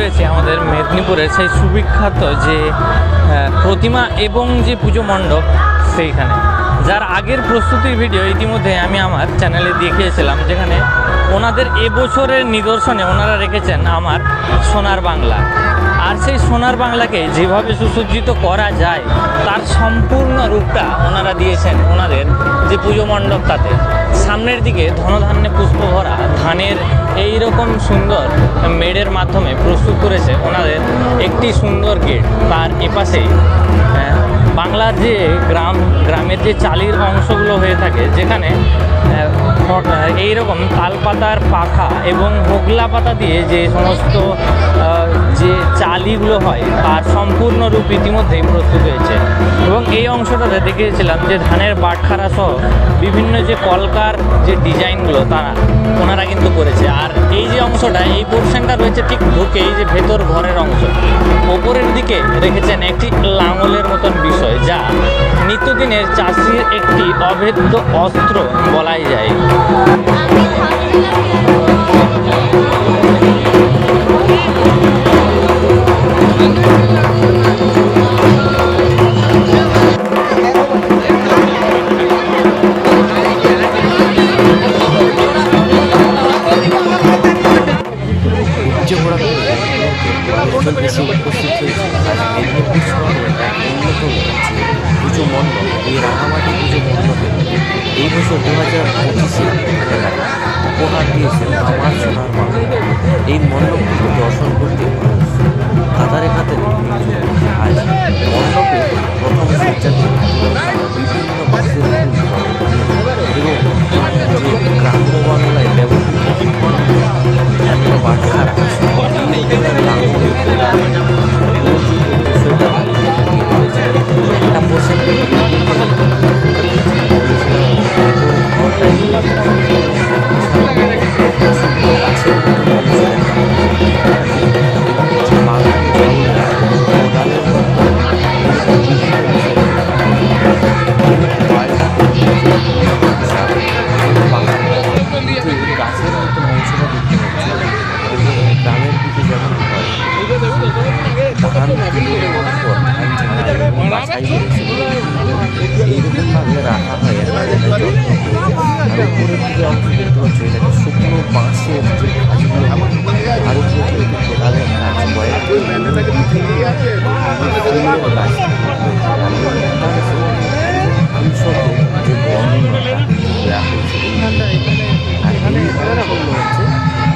হয়েছে আমাদের মেদিনীপুরের সেই সুবিখ্যাত যে প্রতিমা এবং যে পুজো মণ্ডপ সেইখানে। যার আগের প্রস্তুতির ভিডিও ইতিমধ্যে আমি আমার চ্যানেলে দেখিয়েছিলাম, যেখানে ওনাদের এবছরের নিদর্শনে ওনারা রেখেছেন আমার সোনার বাংলা। আর সেই সোনার বাংলাকে যেভাবে সুসজ্জিত করা যায়, তার সম্পূর্ণ রূপটা ওনারা দিয়েছেন ওনাদের যে পুজো মণ্ডপটাতে সামনের দিকে ধনধান্যে পুষ্প ভরা ধানের এই রকম সুন্দর মেডের মাধ্যমে প্রস্তুত করেছে ওনাদের একটি সুন্দর গেট। তার এপাশে বাংলার যে গ্রাম, গ্রামের যে চালির অংশগুলো হয়ে থাকে, যেখানে এই রকম তালপাতার পাখা এবং হোগলা পাতা দিয়ে যে সমস্ত যে চালিগুলো হয় তার সম্পূর্ণ রূপ ইতিমধ্যেই প্রস্তুত হয়েছে। এবং এই অংশটাতে দেখিয়েছিলাম যে ধানের বাটখারা সহ বিভিন্ন যে কলকার যে ডিজাইনগুলো তারা, ওনারা কিন্তু করেছে। আর এই যে অংশটা, এই পোর্শনটা রয়েছে ঠিক ঢুকে এই যে ভেতর ঘরের অংশ। ওপরের দিকে রেখেছেন একটি লাঙলের মতন বিষয় যা নিত্যদিনের চাষির একটি অভেদ্য অস্ত্র বলাই যায়। এই বছর দু হাজার পঁচিশে উপহার দিয়েছেন আমার সোনার বাংলা এই মণ্ডপটি দর্শন করতে মানুষ কাতারে কাতারে আজ মণ্ডপে প্রথম বিভিন্ন বাসের এবং যে গ্রাম্য বাংলায় ব্যবহৃত এত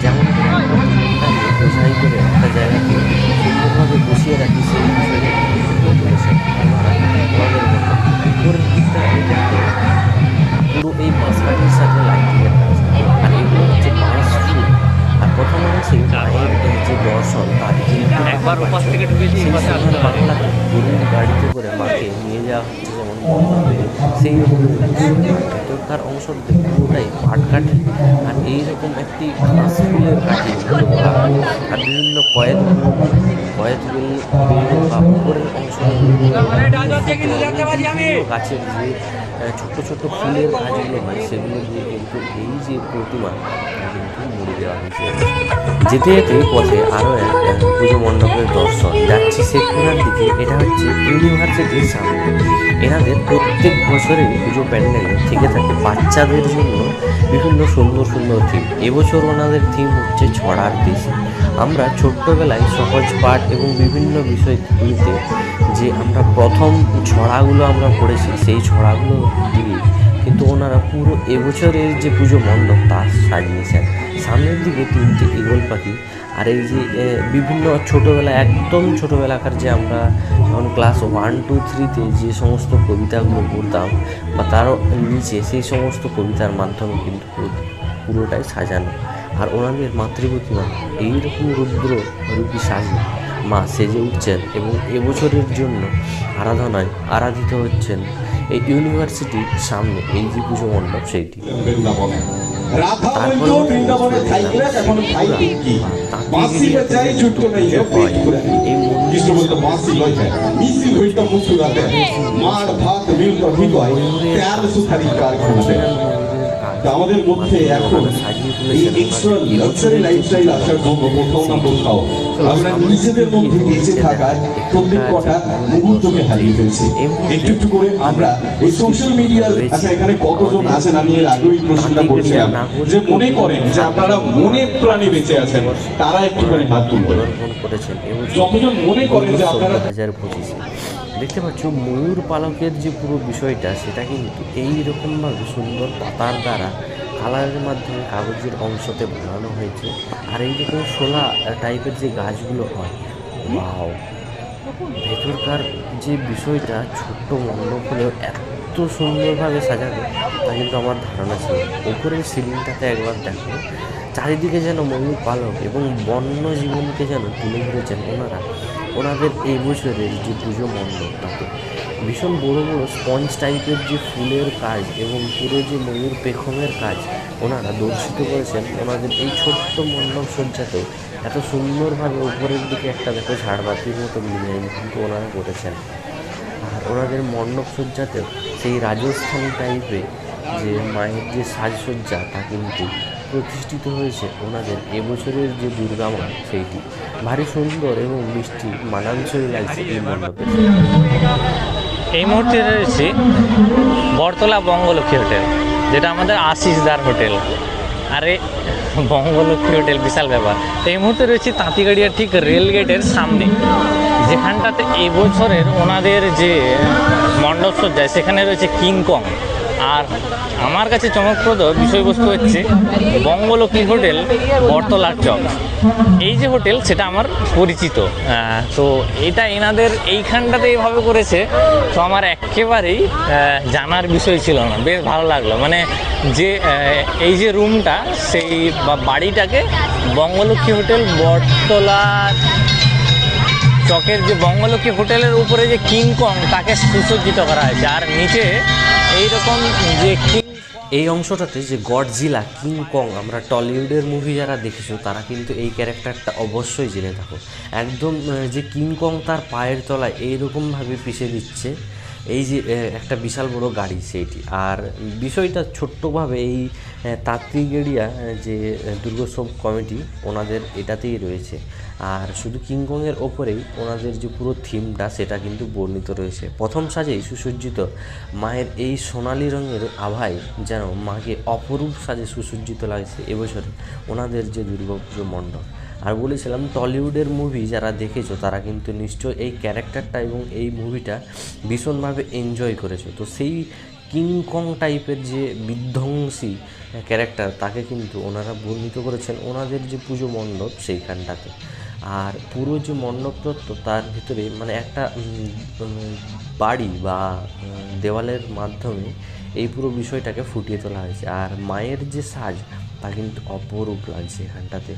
যেমন বোঝাই করে একটা জায়গাকে সুন্দরভাবে বসিয়ে রাখি সেই মতো উপরের দিকটা পুরো এই সাথে লাইটিংয়ের কাজ আর এগুলো হচ্ছে বাঁশ ফুল আর প্রথম অংশে মায়ের যে দর্শন তার একবার ওপাশ থেকে ঢুকেছি সেই এপাশে আসতে সোনার পারি বাংলাতে গরুর গাড়িতে করে মাকে নিয়ে যাওয়া হচ্ছে যেমন সেই তার অংশ পুরোটাই পাট কাঠি আর এইরকম একটি ফুলের কাঠি আর বিভিন্ন কয়েক কয়েকগুলি বেল বেল বা উপরের অংশ গাছের যে আহ, ছোট ছোট ফুলের কাজগুলো হয় সেগুলো দিয়ে কিন্তু এই যে প্রতিমা কিন্তু মুড়ে দেওয়া হয়েছে। যেতে যেতে পথে আরও এক পুজো মণ্ডপের দর্শন যাচ্ছি শেখপুরার দিকে। এটা হচ্ছে ইউনিভার্সিটির সামনে। এনাদের প্রত্যেক বছরে পুজো প্যান্ডেলে থেকে থাকে বাচ্চাদের জন্য বিভিন্ন সুন্দর সুন্দর থিম এবছর ওনাদের থিম হচ্ছে ছড়ার দেশ আমরা ছোট্টবেলায় সহজ পাঠ এবং বিভিন্ন বিষয় বিষয়গুলিতে যে আমরা প্রথম ছড়াগুলো আমরা পড়েছি সেই ছড়াগুলো দিয়ে কিন্তু ওনারা পুরো এবছরের যে পুজো মণ্ডপ তা সাজিয়েছেন সামনের দিকে তিনটে ইগল পাখি, আর এই যে বিভিন্ন ছোটোবেলা একদম ছোটোবেলাকার যে আমরা যখন ক্লাস ওয়ান টু থ্রিতে যে সমস্ত কবিতাগুলো পড়তাম, বা তারও নিচে সেই সমস্ত কবিতার মাধ্যমে কিন্তু পুরোটাই সাজানো। আর ওনাদের মাতৃপ্রতিমা, এইরকম রুদ্র রূপী সাজে মা সেজে উঠছেন এবং এবছরের জন্য আরাধনায় আরাধিত হচ্ছেন এই ইউনিভার্সিটির সামনে এই যে পুজো মণ্ডপ সেইটি। তারপর আমাদের মধ্যে এখন এই এক্সট্রা লাক্সারি লাইফস্টাইল আসার জন্য কোথাও না কোথাও আমরা নিজেদের মধ্যে বেঁচে থাকার প্রত্যেক কটা মুহূর্তকে হারিয়ে ফেলছি। একটু একটু করে আমরা এই সোশ্যাল মিডিয়ার আচ্ছা এখানে কতজন আছেন? আমি এর আগেও এই প্রশ্নটা করছিলাম। যে মনে করেন যে আপনারা মনে প্রাণে বেঁচে আছেন, তারা একটুখানি হাত তুলবেন। যতজন মনে করেন যে আপনারা দেখতে পাচ্ছ, ময়ূর পালকের যে পুরো বিষয়টা, সেটা কিন্তু এই রকমভাবে সুন্দর পাতার দ্বারা কালারের মাধ্যমে কাগজের অংশতে বানানো হয়েছে। আর এই রকম শোলা টাইপের যে গাছগুলো হয় বাও ভেতরকার যে বিষয়টা, ছোট্ট মণ্ডপ হলেও এত সুন্দরভাবে সাজানো তা কিন্তু আমার ধারণা ছিল উপরের সিলিংটাতে একবার দেখো, চারিদিকে যেন ময়ূর পালক এবং বন্য জীবনকে যেন তুলে ধরেছেন ওনারা। ওনাদের এই বছরের যে পুজো মণ্ডপ, তাতে ভীষণ বড় বড় স্পঞ্জ টাইপের যে ফুলের কাজ এবং পুরো যে ময়ূর পেখমের কাজ ওনারা দর্শিত করেছেন। ওনাদের এই ছোট্ট মণ্ডপ সজ্জাতেও এত সুন্দরভাবে উপরের দিকে একটা দেখো ঝাড়বাতির মতো ডিজাইন কিন্তু ওনারা করেছেন। আর ওনাদের মণ্ডপ সজ্জাতেও সেই রাজস্থানী টাইপে যে মায়ের যে সাজসজ্জা, তা কিন্তু প্রতিষ্ঠিত হয়েছে ওনাদের এবছরের যে দুর্গা মা সেইটি। ভারী সুন্দর এবং মিষ্টি মানানসই লাগছে এই মণ্ডপে। এই মুহূর্তে রয়েছে বরতলা বঙ্গলক্ষ্মী হোটেল, যেটা আমাদের আশিসদার হোটেল। আরে বঙ্গলক্ষ্মী হোটেল, বিশাল ব্যাপার। এই মুহূর্তে রয়েছে তাঁতিগাড়িয়া ঠিক রেল গেটের সামনে। যেখানটাতে এবছরের ওনাদের যে মণ্ডপ সজ্জায় সেখানে রয়েছে কিংকং আর আমার কাছে চমকপ্রদ বিষয়বস্তু হচ্ছে বঙ্গলক্ষ্মী হোটেল বটতলার চক। এই যে হোটেল, সেটা আমার পরিচিত। তো এটা এনাদের এইখানটাতে এইভাবে করেছে, তো আমার একেবারেই জানার বিষয় ছিল না। বেশ ভালো লাগল। মানে যে এই যে রুমটা সেই বাড়িটাকে বঙ্গলক্ষ্মী হোটেল বটতলার চকের যে বঙ্গলক্ষ্মী হোটেলের উপরে যে কিংকং তাকে সুসজ্জিত করা হয়েছে। আর নিচে এইরকম যে কিং এই অংশটাতে যে গডজিলা, কিং কং, আমরা টলিউডের মুভি যারা দেখেছ, তারা কিন্তু এই ক্যারেক্টারটা অবশ্যই জেনে থাকো। একদম যে কিং কং তার পায়ের তলায় এইরকমভাবে পিছিয়ে দিচ্ছে এই যে একটা বিশাল বড় গাড়ি সেইটি। আর বিষয়টা ছোট্টভাবে এই তাত্রিগেড়িয়া যে দুর্গোৎসব কমিটি, ওনাদের এটাতেই রয়েছে। আর শুধু কিংকংয়ের ওপরেই ওনাদের যে পুরো থিমটা, সেটা কিন্তু বর্ণিত রয়েছে। প্রথম সাজেই সুসজ্জিত মায়ের এই সোনালি রঙের আভায় যেন মাকে অপরূপ সাজে সুসজ্জিত লাগছে এবছরে ওনাদের যে দুর্গাপুজো মণ্ডপ। আর বলেছিলাম, টলিউডের মুভি যারা দেখেছ, তারা কিন্তু নিশ্চয় এই ক্যারেক্টারটা এবং এই মুভিটা ভীষণভাবে এনজয় করেছ। তো সেই কিংকং টাইপের যে বিধ্বংসী ক্যারেক্টার তাকে কিন্তু ওনারা বর্ণিত করেছেন ওনাদের যে পুজো মণ্ডপ সেইখানটাতে। আর পুরো যে মণ্ডপ তত্ত্ব তার ভিতরে মানে একটা বাড়ি বা দেওয়ালের মাধ্যমে এই পুরো বিষয়টাকে ফুটিয়ে তোলা হয়েছে। আর মায়ের যে সাজ তা কিন্তু অপরূপ লাগছে এখানটাতে।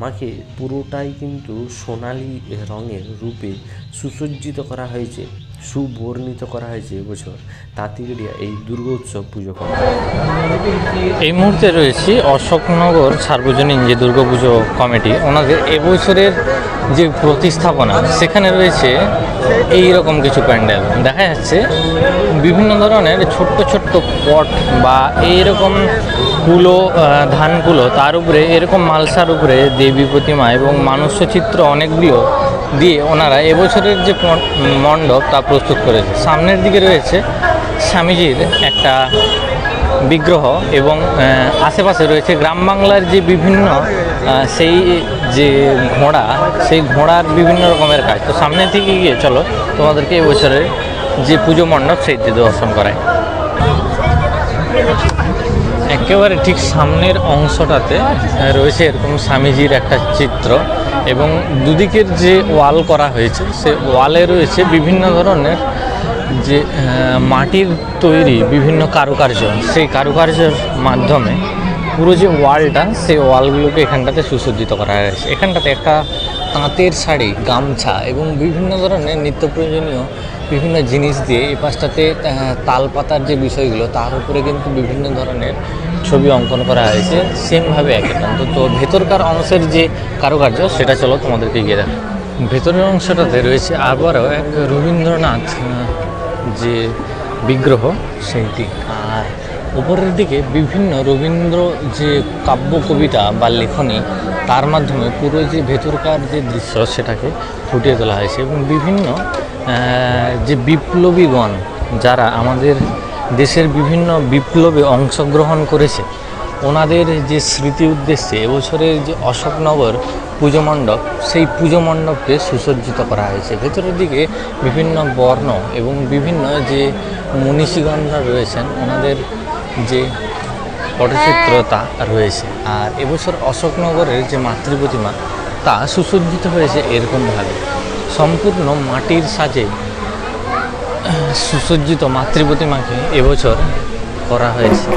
মাকে পুরোটাই কিন্তু সোনালি রঙের রূপে সুসজ্জিত করা হয়েছে, সুবর্ণিত করা হয়েছে এবছর তাঁতিগড়িয়া এই দুর্গা উৎসব পুজো করা। এই মুহূর্তে রয়েছে অশোকনগর সার্বজনীন যে দুর্গা পুজো কমিটি, ওনাদের এবছরের যে প্রতিস্থাপনা সেখানে রয়েছে এই রকম কিছু প্যান্ডেল। দেখা যাচ্ছে বিভিন্ন ধরনের ছোট্ট ছোট্ট পট বা এই রকম কুলো আহ, ধান কুলো তার উপরে এরকম মালসার উপরে দেবী প্রতিমা এবং মানুষ্য চিত্র অনেকগুলো দিয়ে ওনারা এবছরের যে মণ্ডপ তা প্রস্তুত করেছে। সামনের দিকে রয়েছে স্বামীজির একটা বিগ্রহ এবং আশেপাশে রয়েছে গ্রাম বাংলার যে বিভিন্ন সেই যে ঘোড়া, সেই ঘোড়ার বিভিন্ন রকমের কাজ। তো সামনে থেকে গিয়ে চলো, তোমাদেরকে এবছরের যে পুজো মণ্ডপ, সেইটি দর্শন করায় একেবারে ঠিক সামনের অংশটাতে রয়েছে এরকম স্বামীজির একটা চিত্র এবং দুদিকের যে ওয়াল করা হয়েছে, সে ওয়ালে রয়েছে বিভিন্ন ধরনের যে মাটির তৈরি বিভিন্ন কারুকার্য। সেই কারুকার্যের মাধ্যমে পুরো যে ওয়ালটা, সেই ওয়ালগুলোকে এখানটাতে সুসজ্জিত করা হয়েছে। এখানটাতে একটা তাঁতের শাড়ি, গামছা এবং বিভিন্ন ধরনের নিত্য প্রয়োজনীয় বিভিন্ন জিনিস দিয়ে এই পাশটাতে তাল পাতার যে বিষয়গুলো, তার উপরে কিন্তু বিভিন্ন ধরনের ছবি অঙ্কন করা হয়েছে, সেমভাবে একই তো ভেতরকার অংশের যে কারুকার্য, সেটা চলো তোমাদেরকে গিয়ে দেখো। ভেতরের অংশটাতে রয়েছে আবারও এক রবীন্দ্রনাথ যে বিগ্রহ, সেইটি। আর উপরের দিকে বিভিন্ন রবীন্দ্র যে কাব্য কবিতা বা লেখনী, তার মাধ্যমে পুরো যে ভেতরকার যে দৃশ্য সেটাকে ফুটিয়ে তোলা হয়েছে এবং বিভিন্ন যে বিপ্লবীগণ যারা আমাদের দেশের বিভিন্ন বিপ্লবে অংশগ্রহণ করেছে, ওনাদের যে স্মৃতি উদ্দেশ্যে এবছরের যে অশোকনগর পুজো মণ্ডপ, সেই পুজো মণ্ডপকে সুসজ্জিত করা হয়েছে। ভেতরের দিকে বিভিন্ন বর্ণ এবং বিভিন্ন যে মনীষীগণরা রয়েছেন, ওনাদের যে পটচিত্রতা রয়েছে, আর এবছর অশোকনগরের যে মাতৃ প্রতিমা তা সুসজ্জিত হয়েছে এরকমভাবে। সম্পূর্ণ মাটির সাজে সুসজ্জিত মাতৃ প্রতিমাকে এবছর করা হয়েছে।